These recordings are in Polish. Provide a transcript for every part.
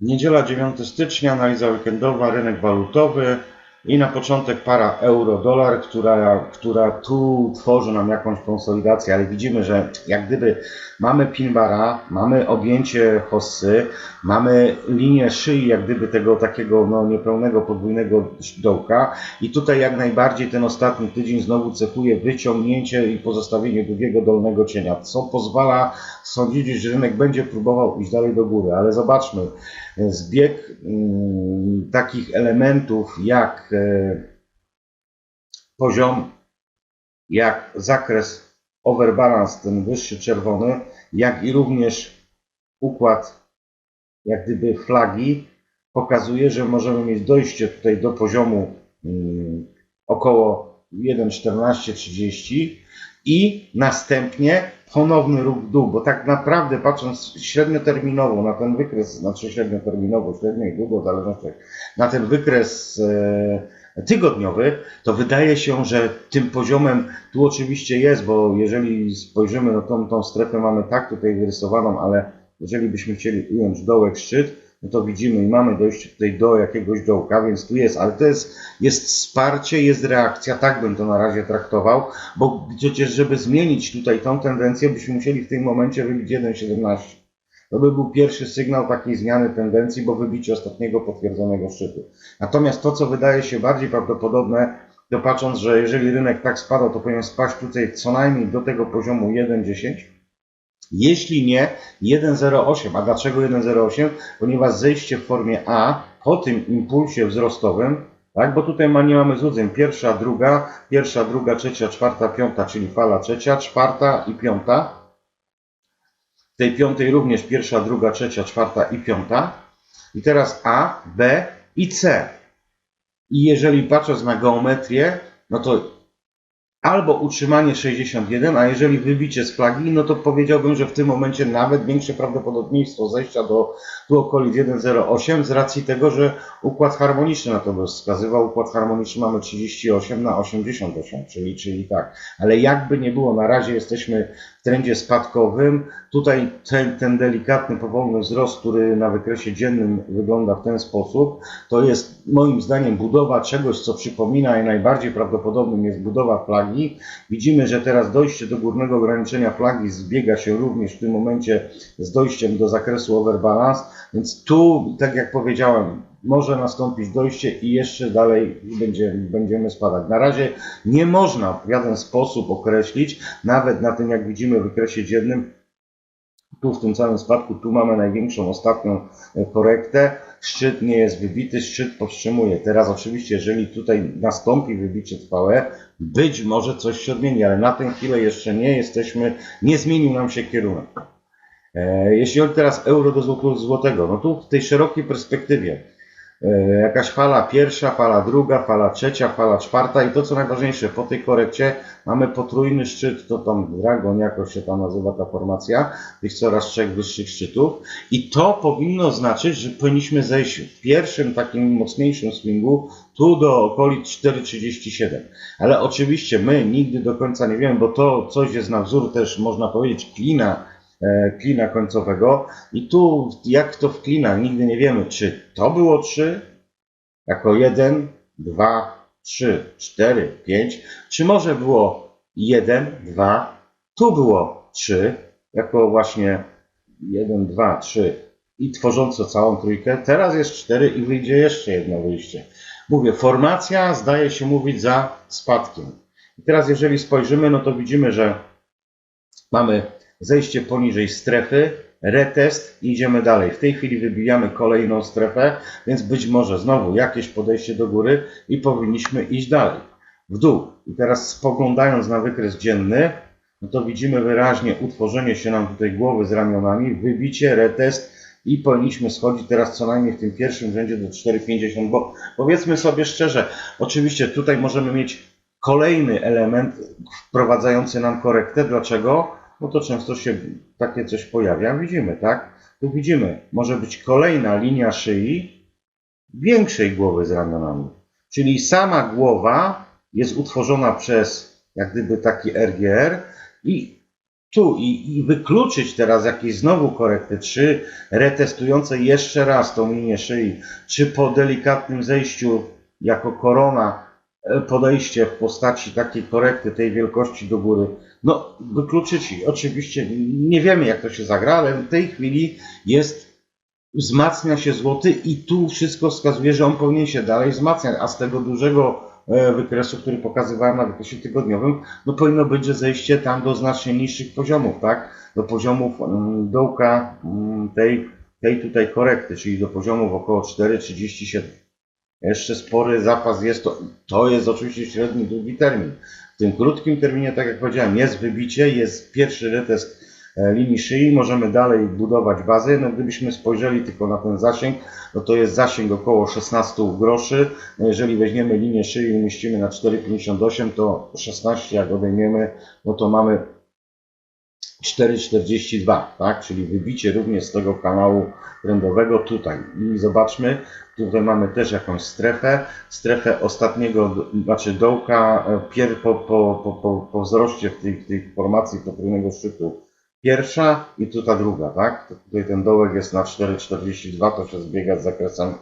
Niedziela 9 stycznia, analiza weekendowa, rynek walutowy i na początek para euro-dolar, która, która tu tworzy nam jakąś konsolidację, ale widzimy, że jak gdyby mamy pinbara, mamy objęcie hossy, mamy linię szyi, jak gdyby tego takiego no, niepełnego podwójnego dołka i tutaj jak najbardziej ten ostatni tydzień znowu cechuje wyciągnięcie i pozostawienie długiego dolnego cienia, co pozwala sądzić, że rynek będzie próbował iść dalej do góry, ale zobaczmy, zbieg mm, takich elementów jak e, poziom, jak zakres overbalance, ten wyższy czerwony, jak i również układ jak gdyby flagi pokazuje, że możemy mieć dojście tutaj do poziomu mm, około 1,1430 i następnie ponowny ruch w dół, bo tak naprawdę patrząc średnioterminowo na ten wykres, znaczy średnioterminowo, średnio i długo, zależności na ten wykres e, tygodniowy, to wydaje się, że tym poziomem tu oczywiście jest, bo jeżeli spojrzymy na tą, tą strefę mamy tak tutaj wyrysowaną, ale jeżeli byśmy chcieli ująć dołek, szczyt, to widzimy i mamy dojście tutaj do jakiegoś dołka, więc tu jest, ale to jest, jest wsparcie, jest reakcja, tak bym to na razie traktował, bo przecież żeby zmienić tutaj tą tendencję, byśmy musieli w tym momencie wybić 1,17. To by był pierwszy sygnał takiej zmiany tendencji, bo wybicie ostatniego potwierdzonego szczytu. Natomiast to, co wydaje się bardziej prawdopodobne, to patrząc, że jeżeli rynek tak spada, to powinien spaść tutaj co najmniej do tego poziomu 1,10. Jeśli nie 1,08. A dlaczego 1,08? Ponieważ zejście w formie A po tym impulsie wzrostowym, tak, bo tutaj ma, nie mamy złudzeń, pierwsza, druga, pierwsza, druga, trzecia, czwarta, piąta, czyli fala trzecia, czwarta i piąta. W tej piątej również pierwsza, druga, trzecia, czwarta i piąta. I teraz A, B i C. I jeżeli patrząc na geometrię, no to albo utrzymanie 61, a jeżeli wybicie z flagi, no to powiedziałbym, że w tym momencie nawet większe prawdopodobieństwo zejścia do tu okolic 1,08 z racji tego, że układ harmoniczny na to wskazywał. Układ harmoniczny mamy 38 na 88, czyli, czyli tak. Ale jakby nie było, na razie jesteśmy trendzie spadkowym. Tutaj ten, ten delikatny, powolny wzrost, który na wykresie dziennym wygląda w ten sposób, to jest moim zdaniem budowa czegoś, co przypomina i najbardziej prawdopodobnym jest budowa flagi. Widzimy, że teraz dojście do górnego ograniczenia flagi zbiega się również w tym momencie z dojściem do zakresu overbalance, więc tu, tak jak powiedziałem, może nastąpić dojście i jeszcze dalej będzie, będziemy spadać. Na razie nie można w żaden sposób określić, nawet na tym jak widzimy w wykresie dziennym, tu w tym całym spadku, tu mamy największą ostatnią e, korektę. Szczyt nie jest wybity, szczyt powstrzymuje. Teraz oczywiście, jeżeli tutaj nastąpi wybicie trwałe, być może coś się odmieni, ale na tę chwilę jeszcze nie jesteśmy, nie zmienił nam się kierunek. E, Jeśli chodzi teraz euro do zł- złotego, no tu w tej szerokiej perspektywie jakaś fala pierwsza, fala druga, fala trzecia, fala czwarta i to co najważniejsze, po tej korekcie mamy potrójny szczyt, to tam Dragon jakoś się tam nazywa ta formacja, tych coraz trzech wyższych szczytów i to powinno znaczyć, że powinniśmy zejść w pierwszym takim mocniejszym swingu tu do okolic 4,37. Ale oczywiście my nigdy do końca nie wiemy, bo to coś jest na wzór też można powiedzieć klina, e, klina końcowego i tu jak to wklina, nigdy nie wiemy, czy to było 3 jako 1, 2, 3, 4, 5, czy może było 1, 2, tu było 3 jako właśnie 1, 2, 3 i tworząco całą trójkę, teraz jest 4 i wyjdzie jeszcze jedno wyjście. Mówię, formacja zdaje się mówić za spadkiem. I teraz jeżeli spojrzymy, no to widzimy, że mamy zejście poniżej strefy, retest i idziemy dalej. W tej chwili wybijamy kolejną strefę, więc być może znowu jakieś podejście do góry i powinniśmy iść dalej. W dół. I teraz spoglądając na wykres dzienny, no to widzimy wyraźnie utworzenie się nam tutaj głowy z ramionami, wybicie, retest i powinniśmy schodzić teraz co najmniej w tym pierwszym rzędzie do 4,50, bo powiedzmy sobie szczerze, oczywiście tutaj możemy mieć kolejny element wprowadzający nam korektę. Dlaczego? No to często się takie coś pojawia. Widzimy, tak? Tu widzimy, może być kolejna linia szyi większej głowy z ramionami. Czyli sama głowa jest utworzona przez jak gdyby taki RGR i tu i, i wykluczyć teraz jakieś znowu korekty, czy retestujące jeszcze raz tą linię szyi, czy po delikatnym zejściu jako korona podejście w postaci takiej korekty tej wielkości do góry, no wykluczyć oczywiście nie wiemy jak to się zagra, ale w tej chwili jest wzmacnia się złoty i tu wszystko wskazuje, że on powinien się dalej wzmacniać, a z tego dużego e, wykresu, który pokazywałem na wykresie tygodniowym, no powinno być, że zejście tam do znacznie niższych poziomów, tak? Do poziomów mm, dołka mm, tej, tej tutaj korekty, czyli do poziomów około 4,37. Jeszcze spory zapas jest, to, to jest oczywiście średni, długi termin. W tym krótkim terminie, tak jak powiedziałem, jest wybicie, jest pierwszy retest e, linii szyi, możemy dalej budować bazę. No gdybyśmy spojrzeli tylko na ten zasięg, no to jest zasięg około 16 groszy. No jeżeli weźmiemy linię szyi i umieścimy na 4,58, to 16 jak odejmiemy, no to mamy 4,42, tak? Czyli wybicie również z tego kanału trendowego tutaj. I zobaczmy, tutaj mamy też jakąś strefę, strefę ostatniego, znaczy dołka e, pier, po, po, po, po, po wzroście w tej, tej formacji potrójnego szczytu. Pierwsza i tu ta druga, tak? Tutaj ten dołek jest na 4,42, to się zbiega z zakresem,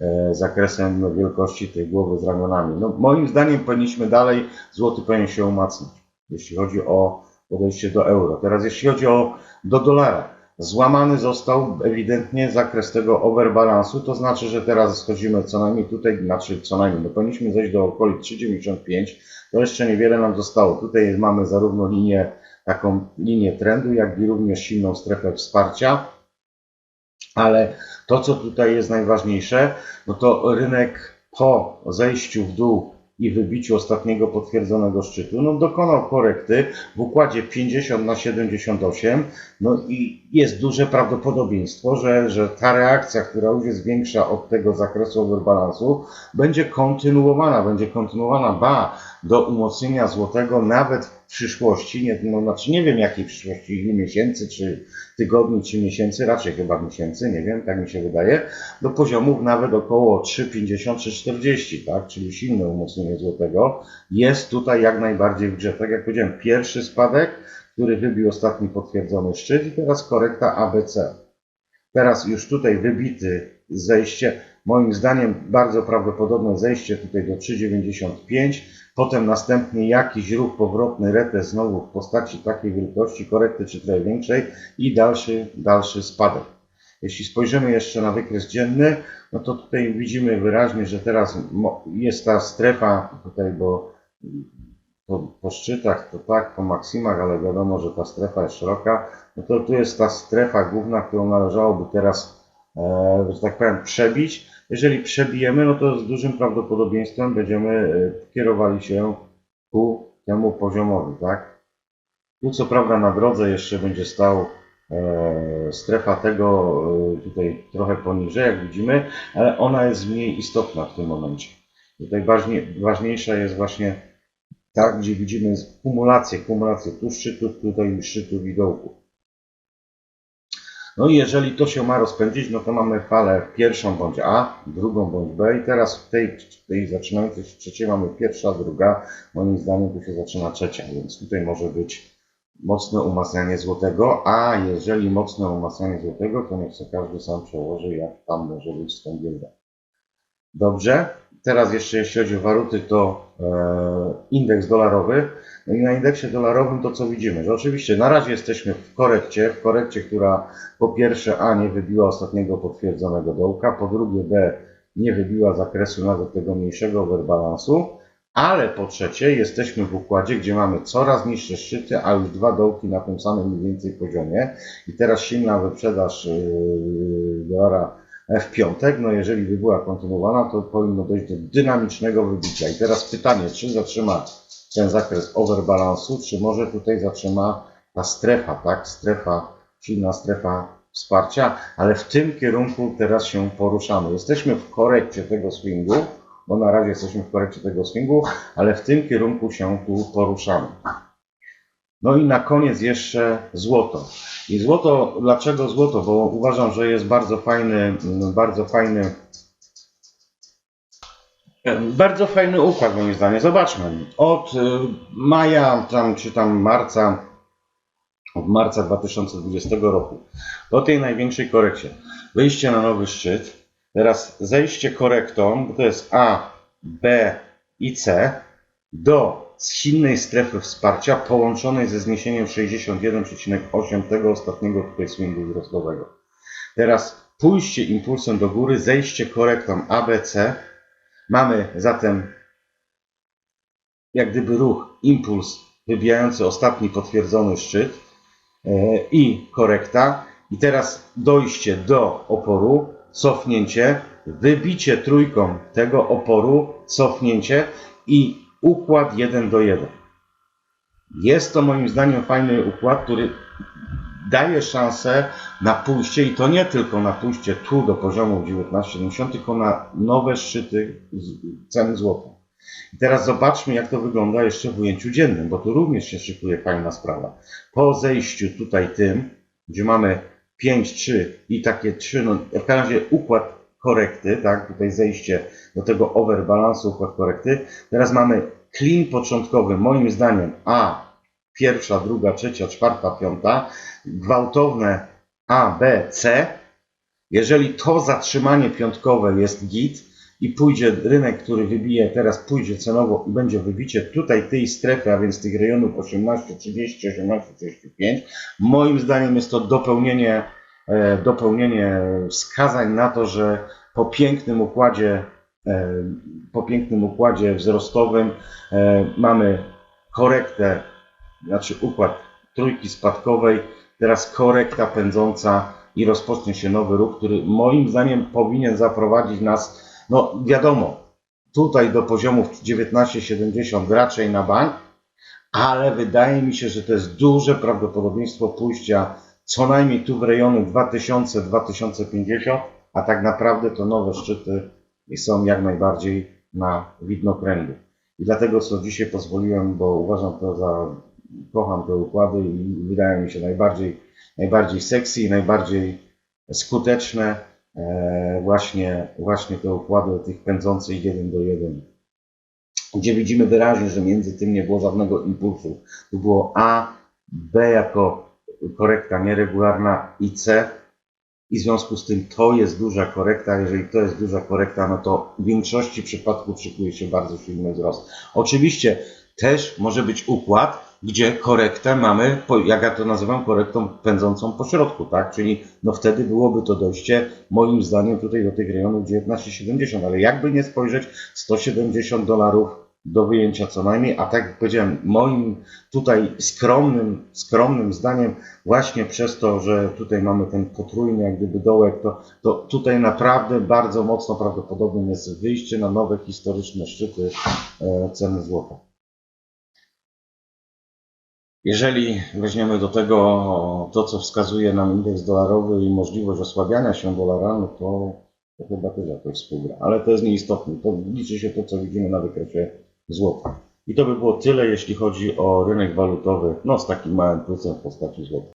e, zakresem wielkości tej głowy z ramionami. No, moim zdaniem powinniśmy dalej, złoty powinien się umacniać, jeśli chodzi o podejście do euro. Teraz jeśli chodzi o do dolara, złamany został ewidentnie zakres tego overbalansu, to znaczy, że teraz schodzimy co najmniej tutaj, znaczy co najmniej, no powinniśmy zejść do okolic 3,95, to jeszcze niewiele nam zostało. Tutaj mamy zarówno linię, taką linię trendu, jak i również silną strefę wsparcia, ale to, co tutaj jest najważniejsze, no to rynek po zejściu w dół i wybiciu ostatniego potwierdzonego szczytu, no dokonał korekty w układzie 50 na 78, no i jest duże prawdopodobieństwo, że, że ta reakcja, która już jest większa od tego zakresu overbalansu, będzie kontynuowana, będzie kontynuowana, ba, do umocnienia złotego nawet w przyszłości, nie, no, znaczy nie wiem jakiej przyszłości, ilu miesięcy, czy tygodni, czy miesięcy, raczej chyba miesięcy, nie wiem, tak mi się wydaje, do poziomów nawet około 3,50 czy 40, tak, czyli silne umocnienie złotego jest tutaj jak najbardziej w grze. Tak jak powiedziałem, pierwszy spadek, który wybił ostatni potwierdzony szczyt i teraz korekta ABC. Teraz już tutaj wybity zejście, moim zdaniem bardzo prawdopodobne zejście tutaj do 3,95, potem następnie jakiś ruch powrotny, retest znowu w postaci takiej wielkości, korekty czy trochę większej i dalszy, dalszy spadek. Jeśli spojrzymy jeszcze na wykres dzienny, no to tutaj widzimy wyraźnie, że teraz jest ta strefa tutaj, bo po, po szczytach to tak, po maksimach, ale wiadomo, że ta strefa jest szeroka, no to tu jest ta strefa główna, którą należałoby teraz, e, że tak powiem, przebić. Jeżeli przebijemy, no to z dużym prawdopodobieństwem będziemy e, kierowali się ku temu poziomowi, tak? Tu co prawda na drodze jeszcze będzie stał e, strefa tego e, tutaj trochę poniżej, jak widzimy, ale ona jest mniej istotna w tym momencie. Tutaj ważnie, ważniejsza jest właśnie tak, gdzie widzimy kumulację, kumulację tu szczytów, tutaj szczytów i dołków. No i jeżeli to się ma rozpędzić, no to mamy falę pierwszą bądź A, drugą bądź B i teraz w tej, tej zaczynającej się trzeciej mamy pierwsza, druga, moim zdaniem tu się zaczyna trzecia, więc tutaj może być mocne umacnianie złotego, a jeżeli mocne umacnianie złotego, to niech sobie każdy sam przełoży, jak tam może być z tą giełdą. Dobrze, teraz jeszcze jeśli chodzi o waluty, to e, indeks dolarowy. No i na indeksie dolarowym to co widzimy, że oczywiście na razie jesteśmy w korekcie, w korekcie, która po pierwsze A nie wybiła ostatniego potwierdzonego dołka, po drugie B nie wybiła zakresu nawet tego mniejszego overbalansu, ale po trzecie jesteśmy w układzie, gdzie mamy coraz niższe szczyty, a już dwa dołki na tym samym mniej więcej poziomie. I teraz silna wyprzedaż yy, dolara w piątek, no jeżeli by była kontynuowana, to powinno dojść do dynamicznego wybicia. I teraz pytanie, czy zatrzyma ten zakres overbalansu, czy może tutaj zatrzyma ta strefa, tak? Strefa, silna strefa wsparcia, ale w tym kierunku teraz się poruszamy. Jesteśmy w korekcie tego swingu, bo na razie jesteśmy w korekcie tego swingu, ale w tym kierunku się tu poruszamy. No i na koniec jeszcze złoto. I złoto, dlaczego złoto? Bo uważam, że jest bardzo fajny, mm, bardzo fajny, bardzo fajny układ moim zdaniem. Zobaczmy. Od y, maja tam, czy tam marca od marca 2020 roku do tej największej korekcie. Wyjście na nowy szczyt, teraz zejście korektą, bo to jest A, B i C, do silnej strefy wsparcia połączonej ze zniesieniem 61,8 tego ostatniego tutaj swingu wzrostowego. Teraz pójście impulsem do góry, zejście korektą ABC. Mamy zatem jak gdyby ruch, impuls wybijający ostatni potwierdzony szczyt e, i korekta. I teraz dojście do oporu, cofnięcie, wybicie trójką tego oporu, cofnięcie i układ 1 do 1. Jest to moim zdaniem fajny układ, który daje szansę na pójście i to nie tylko na pójście tu do poziomu 1970, tylko na nowe szczyty ceny złota. I teraz zobaczmy, jak to wygląda jeszcze w ujęciu dziennym, bo tu również się szykuje fajna sprawa. Po zejściu tutaj tym, gdzie mamy 5, 3 i takie 3, no w każdym razie układ korekty, tak, tutaj zejście do tego overbalansu, układ korekty. Teraz mamy clean początkowy, moim zdaniem A, pierwsza, druga, trzecia, czwarta, piąta, gwałtowne A, B, C. Jeżeli to zatrzymanie piątkowe jest git i pójdzie rynek, który wybije, teraz pójdzie cenowo i będzie wybicie tutaj tej strefy, a więc tych rejonów 18,30, 18,35, moim zdaniem jest to dopełnienie, dopełnienie wskazań na to, że po pięknym układzie, e, po pięknym układzie wzrostowym e, mamy korektę, znaczy układ trójki spadkowej, teraz korekta pędząca i rozpocznie się nowy ruch, który moim zdaniem powinien zaprowadzić nas, no wiadomo, tutaj do poziomów 19,70 raczej na bank, ale wydaje mi się, że to jest duże prawdopodobieństwo pójścia co najmniej tu w rejony 2000-2050, a tak naprawdę to nowe szczyty są jak najbardziej na widnokręgu. I dlatego co dzisiaj pozwoliłem, bo uważam to za, kocham te układy i wydają mi się najbardziej, najbardziej sexy i najbardziej skuteczne e, właśnie, właśnie te układy tych pędzących 1 do 1 gdzie widzimy wyraźnie, że między tym nie było żadnego impulsu. Tu było A, B jako korekta nieregularna i C. I w związku z tym to jest duża korekta. Jeżeli to jest duża korekta, no to w większości przypadków szykuje się bardzo silny wzrost. Oczywiście też może być układ, gdzie korektę mamy, jak ja to nazywam, korektą pędzącą po środku, tak? Czyli no wtedy byłoby to dojście, moim zdaniem, tutaj do tych rejonów 19,70, ale jakby nie spojrzeć, 170 dolarów do wyjęcia co najmniej, a tak jak powiedziałem, moim tutaj skromnym, skromnym zdaniem, właśnie przez to, że tutaj mamy ten potrójny jak gdyby dołek, to, to tutaj naprawdę bardzo mocno prawdopodobnym jest wyjście na nowe historyczne szczyty e, ceny złota. Jeżeli weźmiemy do tego to, co wskazuje nam indeks dolarowy i możliwość osłabiania się dolara, no to, to chyba też jakoś współgra. Ale to jest nieistotne. To liczy się to, co widzimy na wykresie złota. I to by było tyle, jeśli chodzi o rynek walutowy, no z takim małym plusem w postaci złota.